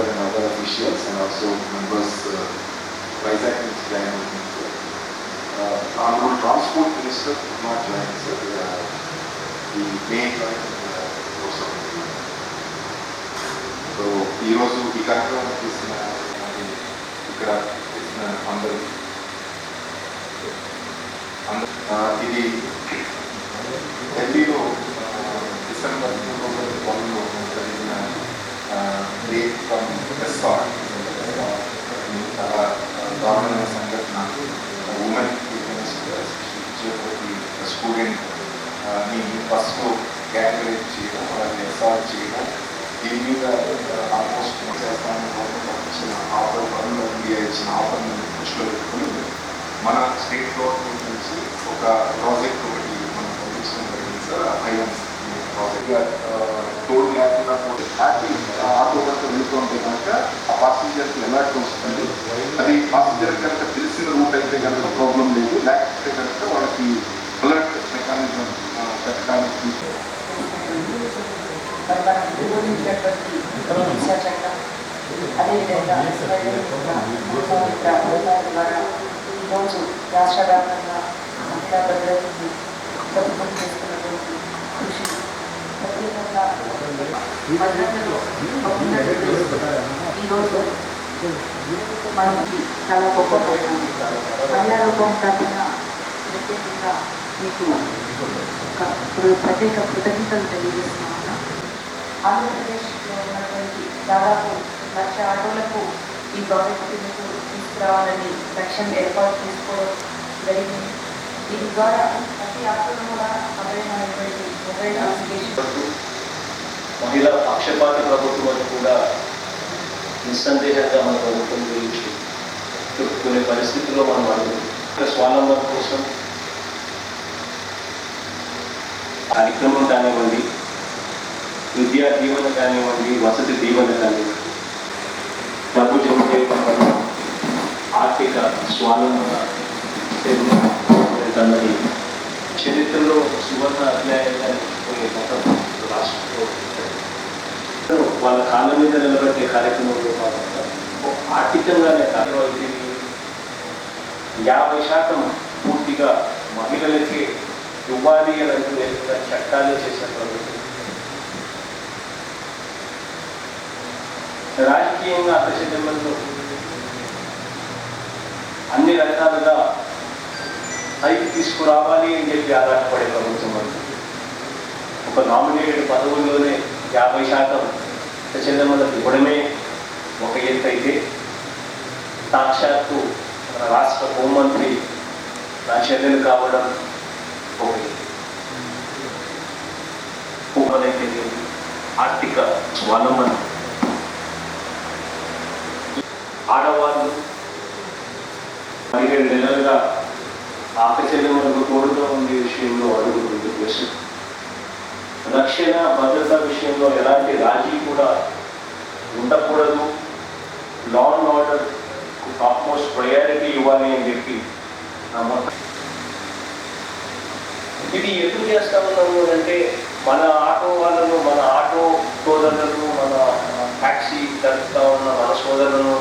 East Godavari and other officials and also members uh, Vizag నుంచి join అవుతుంది sir. Uh, Honorable Transport Minister could not join sir. Uh, The main join uh, also. So ఈరోజు ఈ కార్యక్రమం చేసిన మరి ఇక్కడ చేసిన అందరూ అందరూ, ఆ, ఇది స్టూడెంట్ని ఫస్ట్ గ్యాంగ్ చేయడం అలాగే ఎస్ఆర్ చేయడం. దీని మీద ఆల్మోస్ట్ చేస్తాను గవర్నమెంట్ ఆఫర్ పనులు ఇండియా ఇచ్చిన ఆఫర్ని దృష్టిలో పెట్టుకుని మన స్టేట్ గవర్నమెంట్ నుంచి ఒక ప్రాజెక్ట్ ఒకటి మనం పంపించడం జరిగింది సార్ ఐఎమ్ ప్రాజెక్ట్. టోల్ లేకుండా పోతే హ్యాపీ ఆటో కనుక వెళ్తుంటే కనుక ఆ పాసింజర్కి ఎలాంటి వస్తుంది. అది పాసింజర్ కనుక తెలిసిన రూట్ అయితే కనుక ప్రాబ్లం లేదు లేకపోతే కనుక వాళ్ళకి మెకానిజం పెట్టడానికి అదేవిధంగా ద్వారా ఈరోజు రాష్ట్ర వ్యాప్తంగా మహిళా భద్రతకి ప్రభుత్వం చేస్తున్నటువంటి కృషి ప్రత్యేకంగా ఈరోజు మనకి చాలా గొప్ప మహిళా రూపం కాకుండా ప్రత్యేకంగా మీకు ప్రత్యేక కృతజ్ఞతలు తెలియజేస్తున్నాను. ఆంధ్రప్రదేశ్లో ఉన్నటువంటి దాదాపు లక్ష ఆటోలకు ఈ ప్రాజెక్టులకు తీసుకురావాలని లక్ష్యం ఏర్పాటు చేసుకోవడం జరిగింది. దీని ద్వారా ప్రతి ఆటోలు కూడా అభయమైనటువంటి మొబైల్ అప్లికేషన్ మహిళా పక్షపాత ప్రభుత్వం అని కూడా నిస్సందేహంగా మన ప్రభుత్వం గురించి చెప్పుకునే పరిస్థితుల్లో మనం అనుకుంటున్నాం స్వాలంబన కోసం కార్యక్రమం కానివ్వండి విద్యా దీవెన కానివ్వండి వసతి దీవెన కానివ్వండి డబ్బు జమ చేయడం ఆర్థిక స్వాలంబన అన్నది చరిత్రలో సువర్ణ అధ్యాయంగా నిలిచిపోయే మతం రాష్ట్రంలో వాళ్ళ కాళ్ళ మీద నిలబెట్టే కార్యక్రమంలో భాగంగా ఆర్థికంగానే కాదు యాభై శాతం పూర్తిగా మహిళలకే ఇవ్వాలి అని అంటూ ఏదైనా చట్టాలు ప్రభుత్వం. రాజకీయంగా అక్కచెల్లెమ్మల్లో అన్ని రకాలుగా పైకి తీసుకురావాలి అని చెప్పి ఆరాటపడే ప్రభుత్వం అది. ఒక నామినేటెడ్ పదవుల్లోనే యాభై శాతం చెల్లెమ్మలకు ఇవ్వడమే ఒక ఎత్తు అయితే సాక్షాత్తు మన రాష్ట్ర హోంమంత్రి నా చెల్లెలు కావడం ఒక ఆర్థిక స్వాలంబన ఆడవాళ్ళు పదిహేడు నెలలుగా ఆకచర్యములకు తోడుగా ఉండే విషయంలో అడుగుతుంది ముందుకు రక్షణ భద్రత విషయంలో ఎలాంటి రాజీ కూడా ఉండకూడదు. Law and order top most priority ఇవ్వాలి అని చెప్పి నా మొత్తం ఇది ఎందుకు చేస్తా ఉన్నాము అంటే మన ఆటో వాళ్ళను మన ఆటో సోదరులను మన ట్యాక్సీ నడుపుతా ఉన్న మన సోదరులను